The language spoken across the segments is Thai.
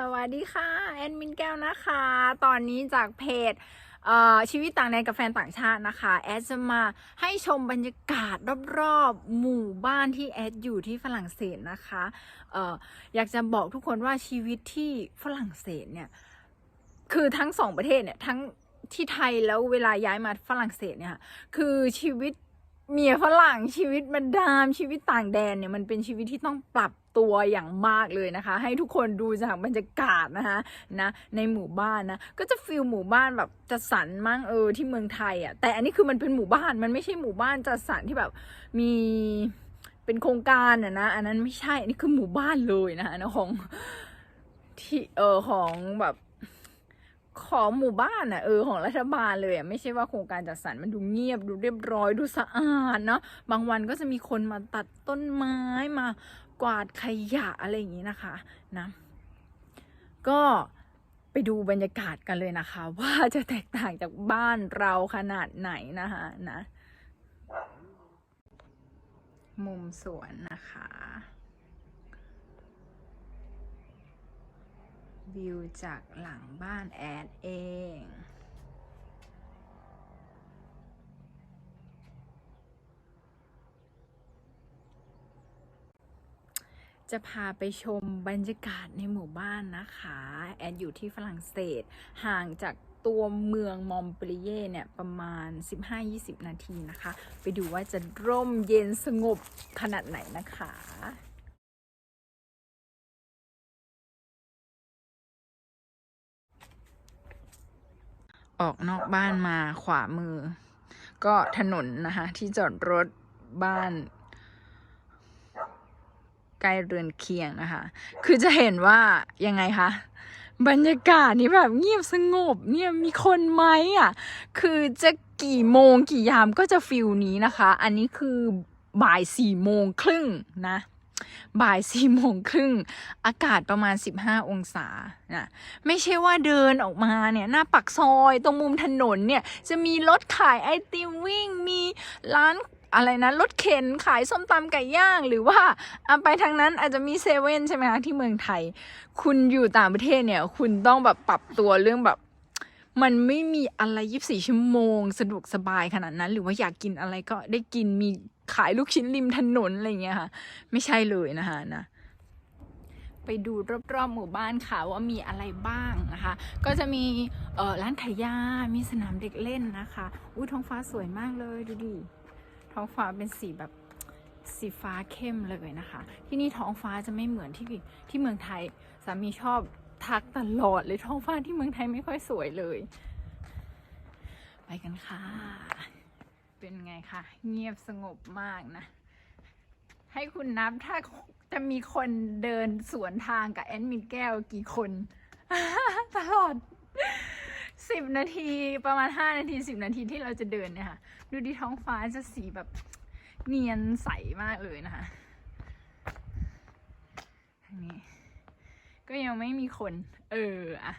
สวัสดีค่ะแอดมินแก้วนะคะ ตอนนี้จากเพจชีวิตต่างแดนกับแฟนต่างชาตินะคะแอดจะมาให้ชมบรรยากาศรอบๆหมู่บ้านที่แอดอยู่ที่ฝรั่งเศสนะคะอออยากจะบอกทุกคนว่าชีวิตที่ฝรั่งเศสเนี่ยคือทั้งสองประเทศเนี่ยทั้งที่ไทยแล้วเวลาย้ายมาฝรั่งเศสเนี่ยคือชีวิตเมียฝรั่งชีวิตมาดามชีวิตต่างแดนเนี่ยมันเป็นชีวิตที่ต้องปรับ ตัวอย่างมากเลยนะคะ ให้ทุกคนดูจากบรรยากาศนะคะนะในหมู่บ้านนะก็จะฟิลหมู่บ้านแบบจัดสรรมั่งเออที่เมืองไทยอะ่ะแต่อันนี้คือมันเป็นหมู่บ้านมันไม่ใช่หมู่บ้านจัดสรรที่แบบมีเป็นโครงการอะนะอันนั้นไม่ใช่อันนี้คือหมู่บ้านเลยนะคะนะของที่เออของแบบของหมู่บ้านอะเออของรัฐบาลเลยอะไม่ใช่ว่าโครงการจัดสรรมันดูเงียบดูเรียบร้อยดูสะอาดเนาะบางวันก็จะมีคนมาตัดต้นไม้มา กวาดขยะอะไรอย่างนี้นะคะนะก็ไปดูบรรยากาศกันเลยนะคะ ว่าจะแตกต่างจากบ้านเราขนาดไหนนะคะนะมุมสวนนะคะ วิวจากหลังบ้านแอดเอง จะพาไปชมบรรยากาศในหมู่บ้านนะคะ แอดอยู่ที่ฝรั่งเศส ห่างจากตัวเมืองมอมเปลีเย่เนี่ย ประมาณ 15-20 นาทีนะคะ ไปดูว่าจะร่มเย็นสงบขนาดไหนนะคะออกนอกบ้านมาขวามือ ก็ถนนนะคะ ที่จอดรถบ้าน ล้เรือนเคียงนะคะ คือจะเห็นว่ายังไงคะบรรยากาศนี่แบบเงียบสงบเนี่ยมีคนไหมอะ คือจะกี่โมงกี่ยามก็จะฟิลนี้นะคะ อันนี้คือบ่ายสี่โมงครึ่งนะ บ่ายสี่โมงครึ่งอากาศประมาณ 15 องศานะไม่ใช่ว่าเดินออกมาเนี่ยหน้าปักซอยตรงมุมถนนเนี่ยจะมีรถขายไอติมวิ่งมีร้าน อะไรนะรถเข็นขายส้มตำไก่ย่าง หรือว่าอะไปทางนั้นอาจจะมีเซเว่นใช่ไหมคะที่เมืองไทย คุณอยู่ต่างประเทศเนี่ย คุณต้องแบบปรับตัวเรื่องแบบมันไม่มีอะไรยีิบสี่ชั่วโมง สะดวกสบายขนาดนั้น หรือว่าอยากกินอะไรก็ได้กินมีขายลูกชิ้นริมถนนอะไรอย่างเงี้ยค่ะ ไม่ใช่เลยนะคะนะ ไปดูรอบๆหมู่บ้านค่ะว่ามีอะไรบ้างนะคะ ก็จะมีร้านขายยามีสนามเด็กเล่นนะคะ อุ้ยท้องฟ้าสวยมากเลยดูดิ ท้องฟ้าเป็นสีแบบสีฟ้าเข้มเลยนะคะ ที่นี่ท้องฟ้าจะไม่เหมือนที่ที่เมืองไทย สามีชอบทักตลอดเลยท้องฟ้าที่เมืองไทยไม่ค่อยสวยเลย ไปกันค่ะ เป็นไงคะเงียบสงบมากนะ ให้คุณนับถ้าจะมีคนเดินสวนทางกับแอนมินแก้วกี่คน ตลอด สิบนาทีประมาณห้านาทีสิบนาทีที่เราจะเดินเนี่ยค่ะดูดิท้องฟ้าจะสีแบบเนียนใสมากเลยนะคะทางนี้ก็ยังไม่มีคน เอออะ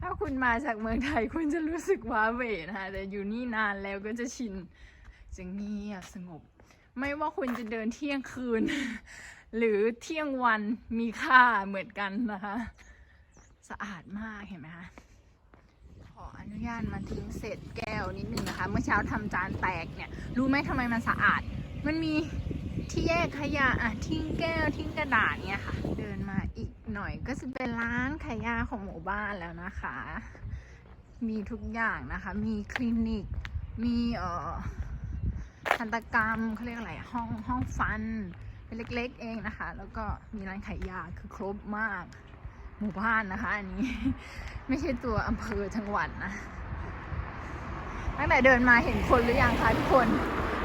ถ้าคุณมาจากเมืองไทยคุณจะรู้สึกว้าเหวนะคะแต่อยู่นี่นานแล้วก็จะชินจะเงียบสงบ ไม่ว่าคุณจะเดินเที่ยงคืน หรือเที่ยงวันมีค่าเหมือนกันนะคะ สะอาดมากเห็นไหมคะ ญาตมาทิ้งเศษแก้วนิดนึงนะคะ เมื่อเช้าทำจานแตกเนี่ย รู้ไหมทำไมมันสะอาด มันมีที่แยกขยะอะทิ้งแก้วทิ้งกระดาษเนี่ยค่ะ เดินมาอีกหน่อยก็จะเป็นร้านขายยาของหมู่บ้านแล้วนะคะ มีทุกอย่างนะคะ มีคลินิก มีเอ่อทันตกรรมเขาเรียกอะไรห้องห้องฟันเป็นเล็ก ๆ เองนะคะ แล้วก็มีร้านขายยาคือครบมาก หมู่บ้านนะคะ อันนี้ ไม่ใช่ตัวอำเภอจังหวัดนะ ตั้งแต่เดินมาเห็นคนหรือยังคะทุกคน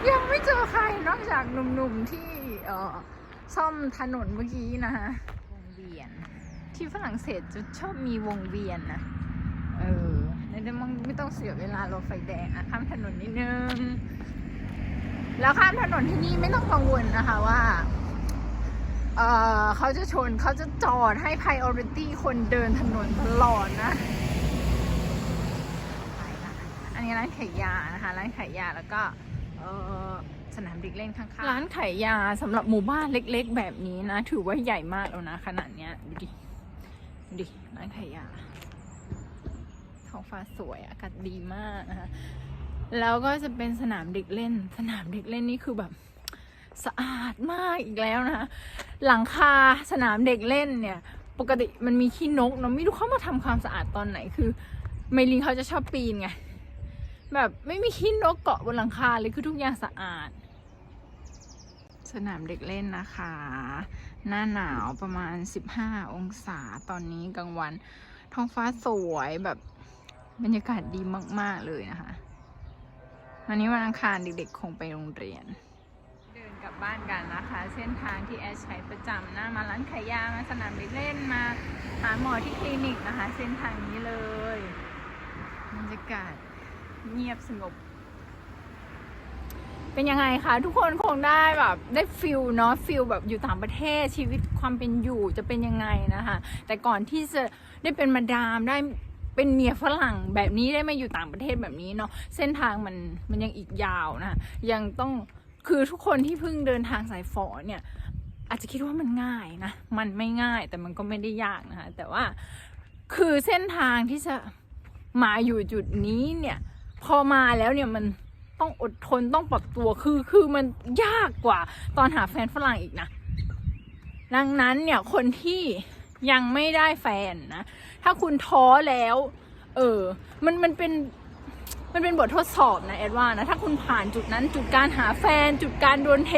ยังไม่เจอใครนอกจากหนุ่มๆที่เอ่อซ่อมถนนเมื่อกี้นะคะวงเวียน ที่ฝรั่งเศสจะชอบมีวงเวียนนะเออแล้วจะมันไม่ต้องเสียเวลารถไฟแดงอะข้ามถนนนิดนึงแล้วข้ามถนนที่นี่ไม่ต้องกังวลนะคะว่าเออเขาจะชนเขาจะจอดให้ priority คนเดินถนนตลอดนะไปละอั นี้ร้านขายยานะคะ ร้านขายยาแล้วก็เออสนามเด็กเล่นข้างๆ ร้านขายยาสำหรับหมู่บ้านเล็ก ๆ แบบนี้นะ ถือว่าใหญ่มากแล้วนะขนาดเนี้ยดูดิดูดิร้านขายยาท้องฟ้าสวยอากาศดีมากนะคะแล้วก็จะเป็นสนามเด็กเล่น สนามเด็กเล่นนี่คือแบบสะอาดมากอีกแล้วนะคะ หลังคาสนามเด็กเล่นเนี่ย ปกติมันมีขี้นกเนาะไม่รู้เขามาทำความสะอาดตอนไหนคือ ไมลินเขาจะชอบปีนไง แบบไม่มีขี้นกเกาะบนหลังคาเลยคือทุกอย่างสะอาด สนามเด็กเล่นนะคะ หน้าหนาวประมาณ 15 องศาตอนนี้กลางวัน ท้องฟ้าสวยแบบบรรยากาศดีมาก ๆ เลยนะคะ วันนี้วันอังคารเด็กๆ คงไปโรงเรียน เดินกลับบ้านกันนะคะ เส้นทางที่แอชใช้ประจำนะมาร้านขายยามาสนามเด็กเล่นมาหาหมอที่คลินิกนะคะ เส้นทางนี้เลยบรรยากาศ เงียบสงบ เป็นยังไงคะ ทุกคนคงได้แบบได้ฟิลเนาะฟิลแบบอยู่ต่างประเทศชีวิตความเป็นอยู่จะเป็นยังไงนะคะ แต่ก่อนที่จะได้เป็นมาดามได้เป็นเมียฝรั่งแบบนี้ได้มาอยู่ต่างประเทศแบบนี้เนาะเส้นทางมันมันยังอีกยาวนะยังต้องคือทุกคนที่เพิ่งเดินทางสายฝอเนี่ย อาจจะคิดว่ามันง่ายนะ มันไม่ง่ายแต่มันก็ไม่ได้ยากนะคะแต่ว่าคือเส้นทางที่จะมาอยู่จุดนี้เนี่ย พอมาแล้วเนี่ยมันต้องอดทนต้องปรับตัวคือคือมันยากกว่าตอนหาแฟนฝรั่งอีกนะ ดังนั้นเนี่ยคนที่ยังไม่ได้แฟนนะ ถ้าคุณท้อแล้ว เออ มันมันเป็นมันเป็นบททดสอบนะแอดว่านะ ถ้าคุณผ่านจุดนั้นจุดการหาแฟน จุดการโดนเท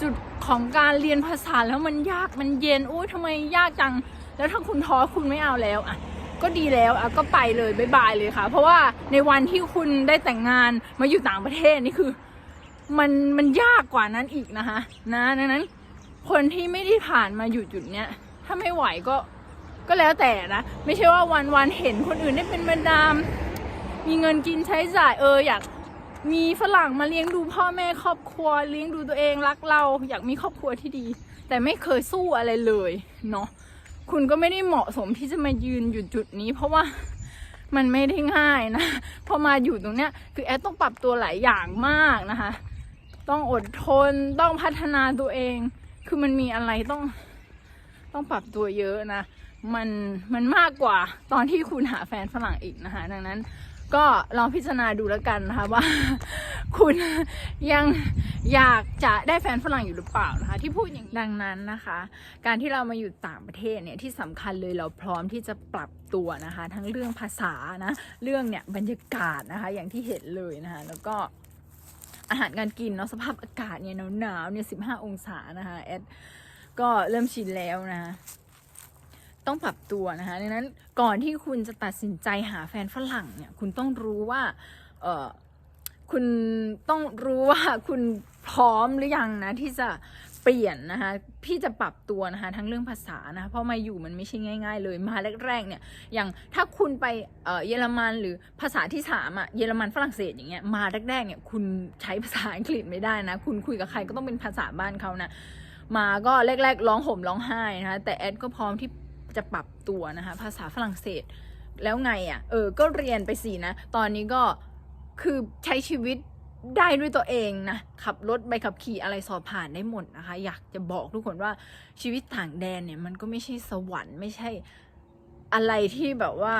จุดของการเรียนภาษาแล้วมันยากมันเย็นอุ้ยทำไมยากจัง แล้วถ้าคุณท้อคุณไม่เอาแล้วอะ ก็ดีแล้วอะก็ไปเลยบายบายเลยค่ะ เพราะว่าในวันที่คุณได้แต่งงานมาอยู่ต่างประเทศนี่คือ มันมันยากกว่านั้นอีกนะคะ นะดังนั้น คนที่ไม่ได้ผ่านมาอยู่จุดเนี้ยถ้าไม่ไหวก็ก็แล้วแต่นะไม่ใช่ว่าวันวันๆเห็นคนอื่นได้เป็นบรรดาม มีเงินกินใช้จ่ายเอออยากมีฝรั่งมาเลี้ยงดูพ่อแม่ครอบครัวเลี้ยงดูตัวเองรักเรา อยากมีครอบครัวที่ดี แต่ไม่เคยสู้อะไรเลยเนาะ คุณก็ไม่ได้เหมาะสมที่จะมายืนอยู่จุดนี้ เพราะว่ามันไม่ได้ง่ายนะพอมาอยู่ตรงเนี้ย คือแอดต้องปรับตัวหลายอย่างมากนะคะ ต้องอดทนต้องพัฒนาตัวเอง คือมันมีอะไรต้อง ต้องปรับตัวเยอะนะ มันมันมากกว่าตอนที่คุณหาแฟนฝรั่งอีกนะคะ ดังนั้น ก็ลองพิจารณาดูแล้วกันนะคะว่า คุณยังอยากจะได้แฟนฝรั่งอยู่หรือเปล่านะคะ ที่พูดอย่างดังนั้นนะคะ การที่เรามาอยู่ต่างประเทศเนี่ยที่สำคัญเลยเราพร้อมที่จะปรับตัวนะคะ ทั้งเรื่องภาษานะเรื่องเนี่ยบรรยากาศนะคะอย่างที่เห็นเลยนะคะแล้วก็อาหารการกินเนาะสภาพอากาศเนี่ยหนาวๆเนี่ยสิบห้าองศานะคะแอดก็เริ่มชินแล้วนะ ต้องปรับตัวนะคะดังนั้นก่อนที่คุณจะตัดสินใจหาแฟนฝรั่งเนี่ยคุณต้องรู้ว่าเออคุณต้องรู้ว่าคุณพร้อมหรือยังนะที่จะเปลี่ยนนะคะพี่จะปรับตัวนะคะทั้งเรื่องภาษานะเพราะมาอยู่มันไม่ใช่ง่าย ๆ เลยมาแรกๆเนี่ยอย่างถ้าคุณไปเอ่อเยอรมันหรือภาษาที่สามอะเยอรมันฝรั่งเศสอย่างเงี้ยมาแรกๆเนี่ยคุณใช้ภาษาอังกฤษไม่ได้นะคุณคุยกับใครก็ต้องเป็นภาษาบ้านเขานะมาก็แรกๆร้องห่มร้องไห้นะคะแต่แอดก็พร้อมที่ จะปรับตัวนะคะ ภาษาฝรั่งเศส แล้วไงอะ่ะ เออ ก็เรียนไปสินะ ตอนนี้ก็คือใช้ชีวิตได้ด้วยตัวเองนะ ขับรถใบขับขี่อะไรสอบผ่านได้หมดนะคะ อยากจะบอกทุกคนว่าชีวิตต่างแดนเนี่ยมันก็ไม่ใช่สวรรค์ไม่ใช่อะไรที่แบบว่า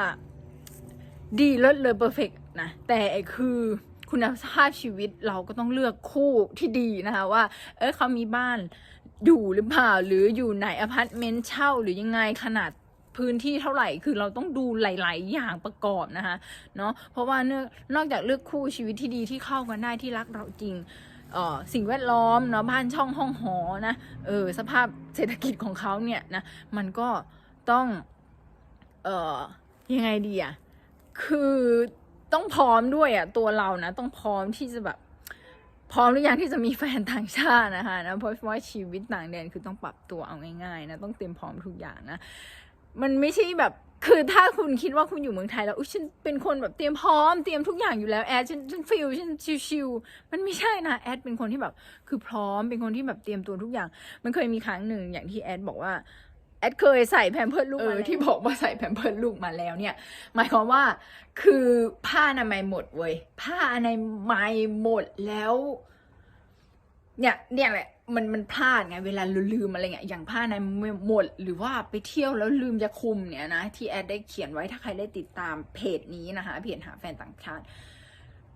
ดีเลิศเลยเพอร์เฟกนะ แต่คือคุณภาพชีวิตเราก็ต้องเลือกคู่ที่ดีนะคะ ว่า เออเขามีบ้าน อยู่หรือเปล่าหรืออยู่ไหนอพาร์ตเมนต์เช่าหรือยังไงขนาดพื้นที่เท่าไหร่คือเราต้องดูหลาย ๆ อย่างประกอบนะคะเนาะเพราะว่าเนื่องนอกจากเลือกคู่ชีวิตที่ดีที่เข้ากันได้ที่รักเราจริงอ่อสิ่งแวดล้อมเนาะบ้านช่องห้องหอนะเออสภาพเศรษฐกิจของเขาเนี่ยนะมันก็ต้องเออยังไงดีอะคือต้องพร้อมด้วยอะตัวเรานะต้องพร้อมที่จะแบบ พร้อมหรือยังที่จะมีแฟนต่างชาตินะคะนะเพราะว่าชีวิตต่างแดนคือต้องปรับตัวเอาง่ายๆนะต้องเตรียมพร้อมทุกอย่างนะมันไม่ใช่แบบคือถ้าคุณคิดว่าคุณอยู่เมืองไทยแล้วอุ้ยฉันเป็นคนแบบเตรียมพร้อมเตรียมทุกอย่างอยู่แล้วแอดฉันฉันฟิลฉันชิวๆมันไม่ใช่นะแอดเป็นคนที่แบบ คือพร้อมเป็นคนที่แบบเตรียมตัวทุกอย่าง มันเคยมีครั้งหนึ่งอย่างที่แอดบอกว่า แอดเคยใส่แพมเพิร์ดลูกมาที่บอกว่าใส่แพมเพิร์ดลูกมาแล้วเนี่ย หมายความว่าคือผ้าอนามัยหมดเว้ยผ้าอนามัยหมดแล้ว เนี่ยเนี่ยแหละมันมันพลาดไงเวลาเราลืมอะไรเงี้ยอย่างผ้าในหมด หรือว่าไปเที่ยวแล้วลืมยาคุมเนี่ยนะที่แอดได้เขียนไว้ถ้าใครได้ติดตามเพจนี้นะคะเพจหาแฟนต่างชาติ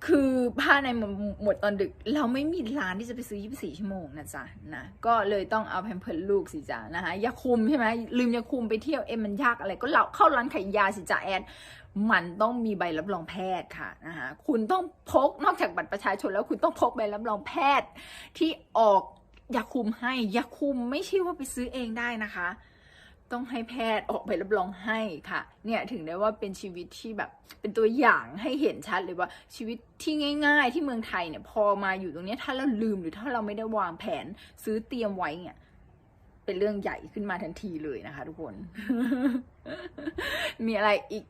คือผ้าในหมดหมดตอนดึก เราไม่มีร้านที่จะไปซื้อ 24 ชั่วโมงนะจ๊ะนะก็เลยต้องเอาแพมเพิร์ลูกสิจ๊ะนะคะยาคุมใช่ไหมลืมยาคุมไปเที่ยวเอ็มมันยากอะไรก็เราเข้าร้านขายยาสิจ๊ะแอดมันต้องมีใบรับรองแพทย์ค่ะนะคะคุณต้องพกนอกจากบัตรประชาชนแล้วคุณต้องพกใบรับรองแพทย์ที่ออกยาคุมให้ยาคุมไม่ใช่ว่าไปซื้อเองได้นะคะ ต้องให้แพทย์ออกใบรับรองให้ค่ะ เนี่ยถึงได้ว่าเป็นชีวิตที่แบบเป็นตัวอย่างให้เห็นชัดเลยว่าชีวิตที่ง่ายๆ ที่เมืองไทยเนี่ยพอมาอยู่ตรงเนี้ยถ้าเราลืมหรือถ้าเราไม่ได้วางแผนซื้อเตรียมไว้เนี่ยเป็นเรื่องใหญ่ขึ้นมาทันทีเลยนะคะทุกคน มีอะไรอีก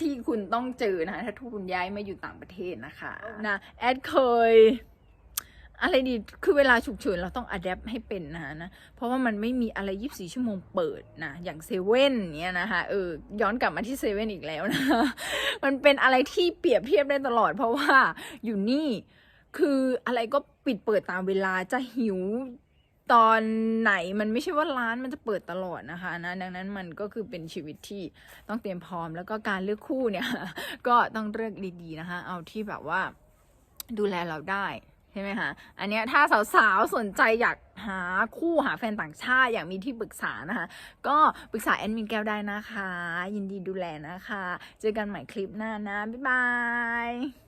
ที่คุณต้องเจอนะคะถ้าทุกคุณย้ายมาอยู่ต่างประเทศนะคะนะแอดเคย อะไรดี คือเวลาฉุกเฉินเราต้องอัดแอปให้เป็นนะนะ เพราะว่ามันไม่มีอะไร24ชั่วโมงเปิดนะ อย่างเซเว่นเนี้ยนะคะ เออ ย้อนกลับมาที่เซเว่นอีกแล้วนะ มันเป็นอะไรที่เปรียบเทียบได้ตลอด เพราะว่าอยู่นี่ คืออะไรก็ปิดเปิดตามเวลา จะหิวตอนไหนมันไม่ใช่ว่าร้านมันจะเปิดตลอดนะคะนะ ดังนั้นมันก็คือเป็นชีวิตที่ต้องเตรียมพร้อม แล้วก็การเลือกคู่เนี่ย ก็ต้องเลือกดีๆนะคะ เอาที่แบบว่าดูแลเราได้ ใช่ไหมคะอันเนี้ยถ้าสาวๆสนใจอยากหาคู่หาแฟนต่างชาติอยากมีที่ปรึกษานะคะ ก็ปรึกษาแอดมินแก้วได้นะคะ ยินดีดูแลนะคะ เจอกันใหม่คลิปหน้านะ บ๊ายบาย